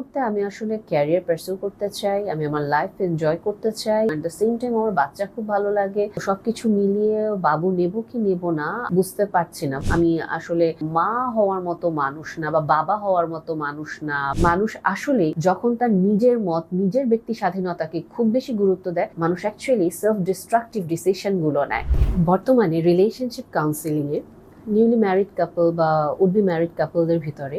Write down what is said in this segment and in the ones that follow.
মুহূর্তে আমি আসলে ক্যারিয়ার পার্সিউ করতে চাই, আমি আমার লাইফ এনজয় করতে চাই অ্যাট দ্য সেম টাইম আমার বাচ্চা খুব ভালো লাগে। সবকিছু মিলিয়ে বাবু নেব কি নেব না, বুঝতে পারছি না। আমি আসলে মা হওয়ার মতো মানুষ না বা বাবা হওয়ার মতো মানুষ না। মানুষ আসলে যখন তার নিজের মত, নিজের ব্যক্তি স্বাধীনতাকে খুব বেশি গুরুত্ব দেয়, মানুষ অ্যাকচুয়ালি সেলফ ডিস্ট্রাকটিভ ডিসিশনগুলো নেয়। বর্তমানে রিলেশনশিপ কাউন্সিলিং এ নিউলি ম্যারিড কাপল বা উড বি ম্যারিড কাপলদের ভিতরে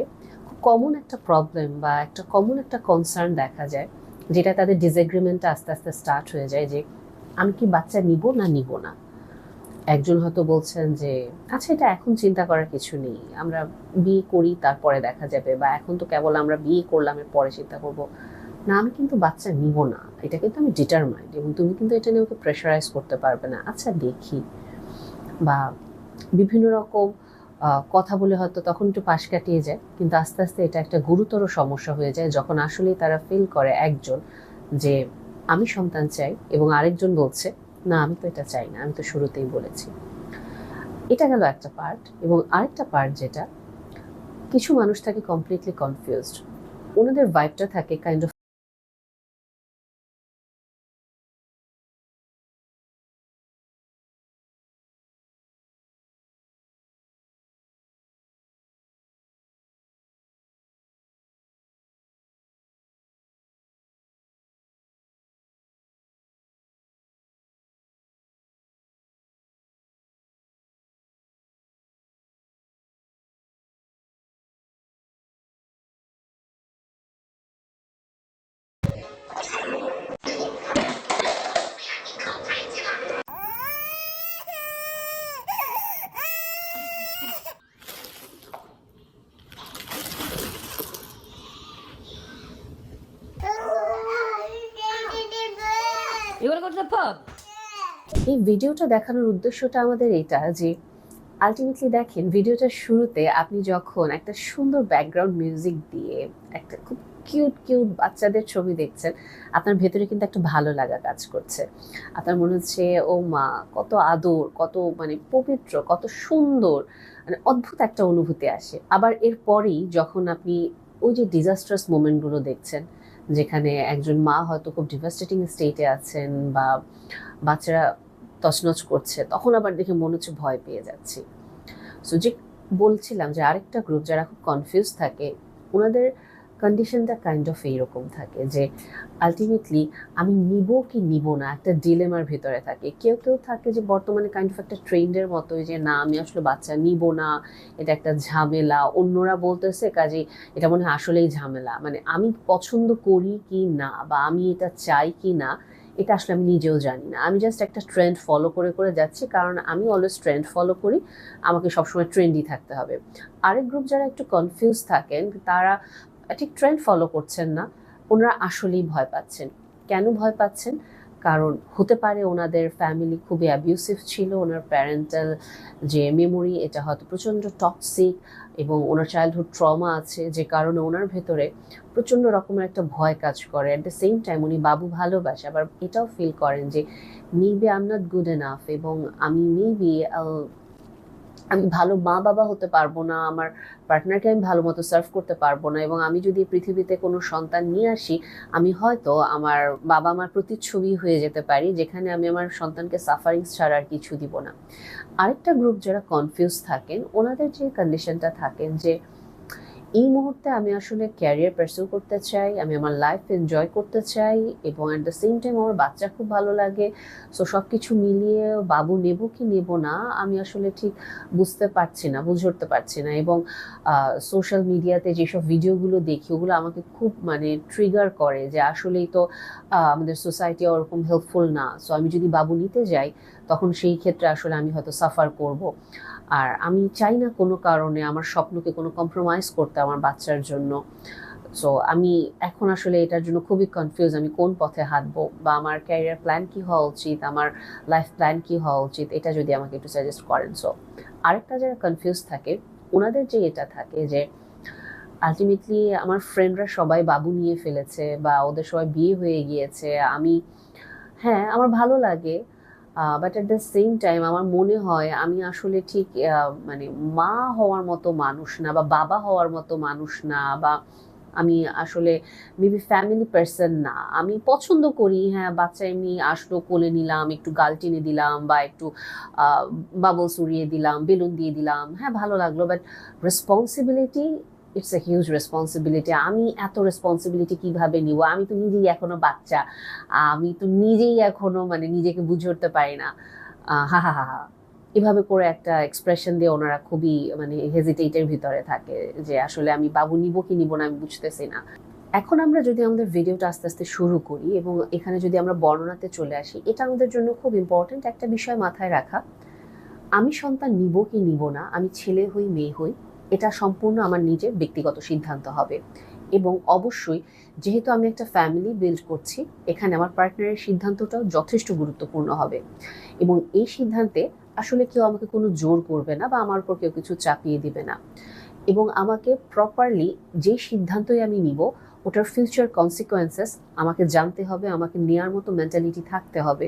কমন একটা প্রবলেম বা একটা কমন একটা কনসার্ন দেখা যায়, যেটা তাদের ডিসএগ্রিমেন্টটা আস্তে আস্তে স্টার্ট হয়ে যায় যে, আমি কি বাচ্চা নিব না নিব না? একজন হয়তো বলছেন যে আচ্ছা এটা এখন চিন্তা করার কিছু নেই, আমরা বিয়ে করি, তারপরে দেখা যাবে, বা এখন তো কেবল আমরা বিয়ে করলাম এর পরে চিন্তা করব। না, আমি কিন্তু বাচ্চা নিব না, এটা কিন্তু আমি ডিটারমাইন্ড এবং তুমি কিন্তু এটা নিয়ে ওকে প্রেশারাইজ করতে পারবে না। আচ্ছা দেখি। বা বিভিন্ন রকম কথা বলে হয়তো তখন একটু পাশ কাটিয়ে যায়, কিন্তু আস্তে আস্তে এটা একটা গুরুতর সমস্যা হয়ে যায় যখন আসলেই তারা ফিল করে একজন যে আমি সন্তান চাই এবং আরেকজন বলছে, না, আমি তো এটা চাই না, আমি তো শুরুতেই বলেছি। এটা গেল একটা পার্ট এবং আরেকটা পার্ট যেটা, কিছু মানুষ থাকে কমপ্লিটলি কনফিউজড ওনাদের ভাইবটা থাকে কাইন্ড অফ the pub? এই ভিডিওটা দেখানোর উদ্দেশ্যটা আমাদের এটা যে আলটিমেটলি দেখেন ভিডিওটার শুরুতে আপনি যখন একটা সুন্দর ব্যাকগ্রাউন্ড মিউজিক দিয়ে একটা খুব কিউট কিউট বাচ্চাদের ছবি দেখছেন, আপনার ভেতরে কিন্তু একটা ভালো লাগা কাজ করছে। আপনার মনে হচ্ছে, ও মা, কত আদর, কত মানে পবিত্র, কত সুন্দর। মানে অদ্ভুত একটা অনুভূতি আসে। আবার এরপরেই যখন আপনি ওই যে ডিজাস্ট্রাস মোমেন্টগুলো দেখছেন যেখানে একজন মা হয়তো খুব ডিভাস্টেটিং স্টেটে আছেন বা বাচ্চারা তছনছ করছে, তখন আবার দেখে মনে হচ্ছে ভয় পেয়ে যাচ্ছি। সো যে বলছিলাম যে আরেকটা গ্রুপ যারা খুব কনফিউজ থাকে, ওনাদের কন্ডিশনটা কাইন্ড অফ এইরকম থাকে যে আলটিমেটলি আমি নিব কি নিব না, একটা ডিলেমার ভিতরে থাকে। কেউ কেউ থাকে যে, বর্তমানে কাইন্ড অফ একটা ট্রেন্ডের মতোই যে, না, আমি আসলে বাচ্চা নিব না, এটা একটা ঝামেলা। অন্যরা বলতেছে কাজে, এটা মনে হয় আসলেই ঝামেলা। মানে আমি পছন্দ করি কি না, বা আমি এটা চাই কি না, এটা আসলে আমি নিজেও জানি না। আমি জাস্ট একটা ট্রেন্ড ফলো করে করে যাচ্ছি, কারণ আমি অলওয়েজ ট্রেন্ড ফলো করি, আমাকে সবসময় ট্রেন্ডই থাকতে হবে। আরেক গ্রুপ যারা একটু কনফিউজ থাকেন, তারা ঠিক ট্রেন্ড ফলো করছেন না, ওনারা আসলেই ভয় পাচ্ছেন। কেন ভয় পাচ্ছেন? কারণ হতে পারে ওনাদের ফ্যামিলি খুবই অ্যাবিউসিভ ছিল, ওনার প্যারেন্টাল যে মেমোরি এটা হয়তো প্রচণ্ড টক্সিক এবং ওনার চাইল্ডহুড ট্রমা আছে, যে কারণে ওনার ভেতরে প্রচণ্ড রকমের একটা ভয় কাজ করে। অ্যাট দ্য সেম টাইম উনি বাবু ভালোবাসে, আবার এটাও ফিল করেন যে maybe am not good enough এবং আমি মেবি আমি ভালো মা বাবা হতে পারব না, আমার পার্টনারকে আমি ভালো মতো সার্ভ করতে পারব না এবং আমি যদি পৃথিবীতে কোনো সন্তান নিয়ে আসি, আমি হয়তো আমার বাবা মার প্রতিচ্ছবি হয়ে যেতে পারি, যেখানে আমি আমার সন্তানকে সাফারিংস ছাড়া আর কিছু দিব না। আরেকটা গ্রুপ যারা কনফিউজ থাকেন, ওনাদের যে কন্ডিশনটা থাকেন যে এই মুহূর্তে আমি আসলে ক্যারিয়ার পার্সিউ করতে চাই, আমি আমার লাইফ এনজয় করতে চাই এবং অ্যাট দ্য সেম টাইম আমার বাচ্চা খুব ভালো লাগে। সো সব কিছু মিলিয়ে বাবু নেব কি নেব না, আমি আসলে ঠিক বুঝতে পারছি না, বুঝে উঠতে পারছি না এবং সোশ্যাল মিডিয়াতে যেসব ভিডিওগুলো দেখি, ওগুলো আমাকে খুব মানে ট্রিগার করে যে আসলেই তো আমাদের সোসাইটি ওরকম হেল্পফুল না। সো আমি যদি বাবু নিতে যাই, তখন সেই ক্ষেত্রে আসলে আমি হয়তো সাফার করব। আর আমি চাই না কোনো কারণে আমার স্বপ্নকে কোনো কম্প্রোমাইজ করতে আমার বাচ্চার জন্য। সো আমি এখন আসলে এটার জন্য খুবই কনফিউজ আমি কোন পথে হাঁটবো বা আমার ক্যারিয়ার প্ল্যান কি হওয়া উচিত, আমার লাইফ প্ল্যান কি হওয়া উচিত, এটা যদি আমাকে একটু সাজেস্ট করেন। সো আরেকটা যারা কনফিউজ থাকে, ওনাদের যে এটা থাকে যে আলটিমেটলি আমার ফ্রেন্ডরা সবাই বাবু নিয়ে ফেলেছে বা ওদের সবাই বিয়ে হয়ে গিয়েছে, আমি হ্যাঁ আমার ভালো লাগে but at the same time আমার মনে হয় আমি আসলে ঠিক মানে মা হওয়ার মতো মানুষ না বা বাবা হওয়ার মতো মানুষ না বা আমি আসলে মেবি ফ্যামিলি পার্সন না। আমি পছন্দ করি হ্যাঁ বাচ্চা এমনি আসলো, কোলে নিলাম, একটু গাল টেনে দিলাম বা একটু বাবলস উড়িয়ে দিলাম, বেলুন দিয়ে দিলাম হ্যাঁ ভালো লাগল but responsibility it's a huge responsibility আমি এত রেসপন্সিবিলিটি কীভাবে নিব? আমি তো নিজেই এখনও বাচ্চা। আমি তো নিজেই এখনও মানে নিজেকে বুঝে উঠতে পারি না। হা হা হা হা। এভাবে করে একটা এক্সপ্রেশন দিয়ে ওনারা খুবই মানে হেজিটেটের ভিতরে থাকে যে আসলে আমি বাবু নিব কি নিব না আমি বুঝতেছি না। এখন আমরা যদি আমাদের ভিডিওটা আস্তে আস্তে শুরু করি এবং এখানে যদি আমরা বর্ণনাতে চলে আসি, এটা আমাদের জন্য খুব ইম্পর্টেন্ট একটা বিষয় মাথায় রাখা। আমি সন্তান নিব কি নিব না? আমি ছেলে হই, মেয়ে হই এটা সম্পূর্ণ আমার নিজের ব্যক্তিগত সিদ্ধান্ত হবে। এবং অবশ্যই যেহেতু আমি একটা ফ্যামিলি বিল্ড করছি, এখানে আমার পার্টনারের সিদ্ধান্তটাও যথেষ্ট গুরুত্বপূর্ণ হবে। এবং এই সিদ্ধান্তে আসলে কেউ আমাকে কোনো জোর করবে না বা আমার উপর কেউ কিছু চাপিয়ে দিবে না। এবং আমাকে প্রপারলি যে সিদ্ধান্তই আমি নিব, ওটার ফিউচার কনসিকোয়েন্সেস আমাকে জানতে হবে, আমাকে নেওয়ার মতো মেন্টালিটি থাকতে হবে।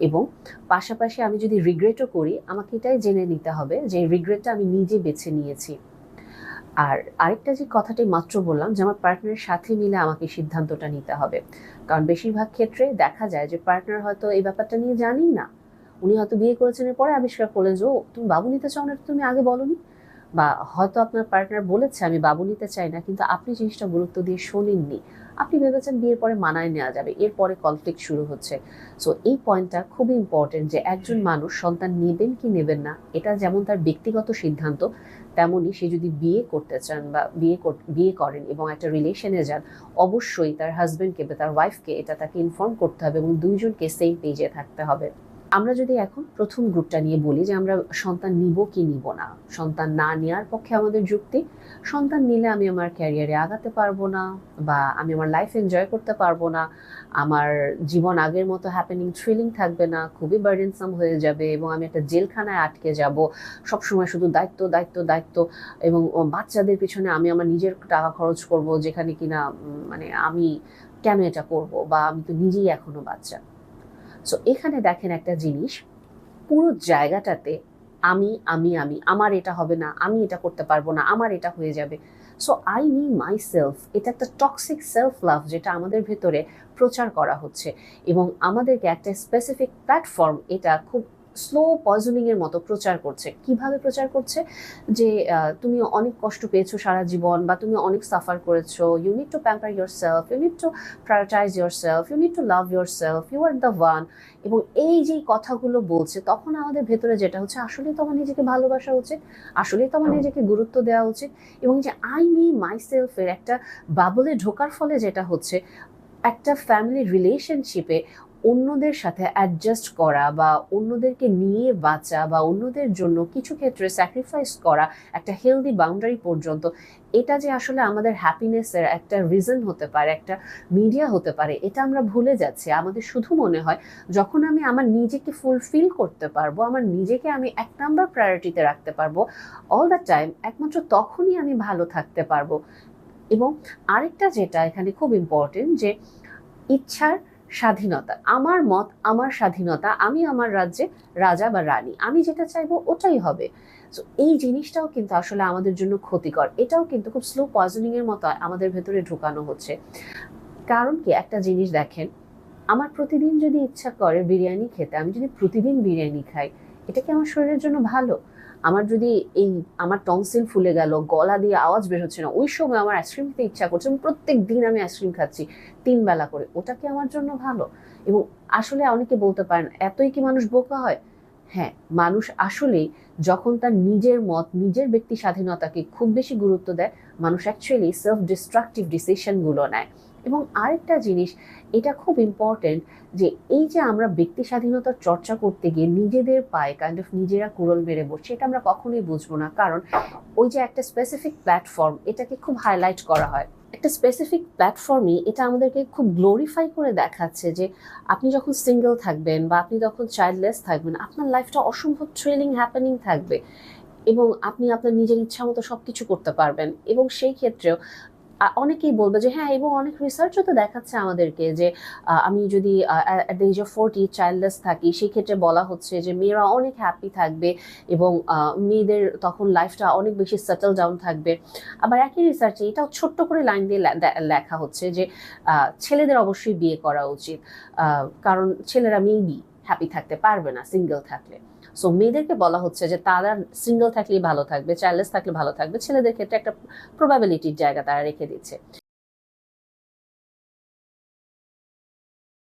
এবং পাশাপাশি আমি যদি রিগ্রেটও করি, আমাকে এটাই জেনে নিতে হবে যে রিগ্রেটটা আমি নিজে বেছে নিয়েছি। আর আরেকটা যে কথাটি মাত্র বললাম যে, আমার পার্টনারের সাথে মিলে আমাকে সিদ্ধান্তটা নিতে হবে। কারণ বেশিরভাগ ক্ষেত্রে দেখা যায় যে পার্টনার হয়তো এই ব্যাপারটা নিয়ে জানি না। উনি হয়তো বিয়ে করেছেন পরে আবিষ্কার করলেন যে, ও, তুমি বাবু নিতে চাও না তুমি আগে বলনি? বা হয়তো আপনার পার্টনার বলেছে, আমি বাবু নিতে চাই না। কিন্তু আপনি জিনিসটা গুরুত্ব দিয়ে শোনেননি। আপনি ভেবেছেন বিয়ের পরে মানায় নেওয়া যাবে এরপরে কনফ্লিক্ট শুরু হচ্ছে। সো এই পয়েন্টটা খুবই ইম্পর্টেন্ট যে একজন মানুষ সন্তান নেবেন কি নেবেন না, এটা যেমন তার ব্যক্তিগত সিদ্ধান্ত, তেমনই সে যদি বিয়ে করতে চান বা বিয়ে বিয়ে করেন এবং একটা রিলেশনে যান, অবশ্যই তার হাজব্যান্ডকে বা তার ওয়াইফকে এটা তাকে ইনফর্ম করতে হবে এবং দুইজনকে সেম পেজে থাকতে হবে। আমরা যদি এখন প্রথম গ্রুপটা নিয়ে বলি যে আমরা সন্তান নিব কি নিব না, সন্তান না নেওয়ার পক্ষে আমাদের যুক্তি, সন্তান নিলে আমি আমার ক্যারিয়ারে আগাতে পারব না বা আমি আমার লাইফ এনজয় করতে পারব না, আমার জীবন আগের মতো হ্যাপেনিং থ্রিলিং থাকবে না, খুবই বার্ডেনসাম হয়ে যাবে এবং আমি একটা জেলখানায় আটকে যাব, সবসময় শুধু দায়িত্ব দায়িত্ব দায়িত্ব এবং বাচ্চাদের পিছনে আমি আমার নিজের টাকা খরচ করব যেখানে কিনা মানে আমি কেন এটা করব বা আমি তো নিজেই এখনও বাচ্চা। সো এখানে দেখেন একটা জিনিস, পুরো জায়গাটাতে আমি আমি আমি, আমার এটা হবে না, আমি এটা করতে পারব না, আমার এটা হয়ে যাবে। So I me my self এটা একটা টক্সিক সেলফ লাভ যেটা আমাদের ভেতরে প্রচার করা হচ্ছে। এবং আমাদেরকে একটা স্পেসিফিক প্ল্যাটফর্ম এটা খুব স্লো পয়জনিং এর মতো প্রচার করছে। কীভাবে প্রচার করছে? যে তুমি অনেক কষ্ট পেয়েছ সারা জীবন বা তুমি অনেক সাফার করেছ। You need to pamper yourself you need to prioritise yourself you need to love yourself you are the one এবং এই যে কথাগুলো বলছে তখন আমাদের ভেতরে যেটা হচ্ছে আসলেই তো আমার নিজেকে ভালোবাসা উচিত আসলেই তো আমার নিজেকে গুরুত্ব দেওয়া উচিত। এবং যে আই মি মাই সেলফের একটা বাবলে ঢোকার ফলে যেটা হচ্ছে একটা ফ্যামিলি রিলেশনশিপে অন্যদের সাথে অ্যাডজাস্ট করা বা অন্যদেরকে নিয়ে বাঁচা বা অন্যদের জন্য কিছু ক্ষেত্রে স্যাক্রিফাইস করা একটা হেলদি বাউন্ডারি পর্যন্ত, এটা যে আসলে আমাদের হ্যাপিনেসের একটা রিজন হতে পারে, একটা মিডিয়া হতে পারে, এটা আমরা ভুলে যাচ্ছি। আমাদের শুধু মনে হয় যখন আমি আমার নিজেকে ফুলফিল করতে পারব, আমার নিজেকে আমি এক নাম্বার প্রায়োরিটিতে রাখতে পারব অল দ্য টাইম একমাত্র তখনই আমি ভালো থাকতে পারব। এবং আরেকটা যেটা এখানে খুব ইম্পর্টেন্ট যে ইচ্ছার স্বাধীনতা। আমার মত, আমার স্বাধীনতা, আমি আমার রাজ্যে রাজা বা রানী, আমি যেটা চাইব ওটাই হবে। সো এই জিনিসটাও কিন্তু আসলে আমাদের জন্য ক্ষতিকর। এটাও কিন্তু খুব স্লো পয়জনিং এর মতো আমাদের ভেতরে ঢোকানো হচ্ছে। কারণ কি? একটা জিনিস দেখেন, আমার প্রতিদিন যদি ইচ্ছা করে বিরিয়ানি খেতে, আমি যদি প্রতিদিন বিরিয়ানি খাই, এটা কি আমার শরীরের জন্য ভালো? আমার যদি এই আমার টনসিল ফুলে গেল, গলা দিয়ে আওয়াজ বের হচ্ছে না, ওই সময় আমার আইসক্রিম খেতে ইচ্ছা করছে প্রত্যেক দিন আমি আইসক্রিম খাচ্ছি তিন বেলা করে। ওটা কি আমার জন্য ভালো? এবং আসলে অনেকে বলতে পারেন, এতই কি মানুষ বোকা হয়? হ্যাঁ মানুষ আসলেই যখন তার নিজের মত, নিজের ব্যক্তি স্বাধীনতাকে খুব বেশি গুরুত্ব দেয়, মানুষ অ্যাকচুয়ালি সেলফ ডিস্ট্রাকটিভ ডিসিশনগুলো নেয়। এবং আরেকটা জিনিস এটা খুব ইম্পর্টেন্ট যে এই যে আমরা ব্যক্তি স্বাধীনতার চর্চা করতে গিয়ে নিজেদের পায়ে কাইন্ড অফ নিজেরা কুড়ল মেরে বসছি এটা আমরা কখনোই বুঝব না। কারণ ওই যে একটা স্পেসিফিক প্ল্যাটফর্ম এটাকে খুব হাইলাইট করা হয়। একটা স্পেসিফিক প্ল্যাটফর্মই এটা আমাদেরকে খুব গ্লোরিফাই করে দেখাচ্ছে যে আপনি যখন সিঙ্গেল থাকবেন বা আপনি যখন চাইল্ডলেস থাকবেন, আপনার লাইফটা অসম্ভব থ্রিলিং হ্যাপেনিং থাকবে এবং আপনি আপনার নিজের ইচ্ছা মতো সব কিছু করতে পারবেন এবং সেই ক্ষেত্রেও অনেকেই বলবে যে হ্যাঁ এবং অনেক রিসার্চও তো দেখাচ্ছে আমাদেরকে যে আমি যদি at the age of forty childless থাকি, সেক্ষেত্রে বলা হচ্ছে যে, মেয়েরা অনেক হ্যাপি থাকবে এবং মেয়েদের তখন লাইফটা অনেক বেশি সেটেল ডাউন থাকবে। আবার একই রিসার্চে এটাও ছোট্ট করে লাইন দিয়ে লেখা হচ্ছে যে ছেলেদের অবশ্যই বিয়ে করা উচিত। কারণ ছেলেরা মেবি হ্যাপি থাকতে পারবে না সিঙ্গেল থাকলে। সো মেয়েদেরকে বলা হচ্ছে যে তারা সিঙ্গেল থাকলেই ভালো থাকবে চাইল্ডলেস থাকলে ভালো থাকবে। ছেলেদের ক্ষেত্রে একটা প্রবাবিলিটির জায়গা তারা রেখে দিচ্ছে।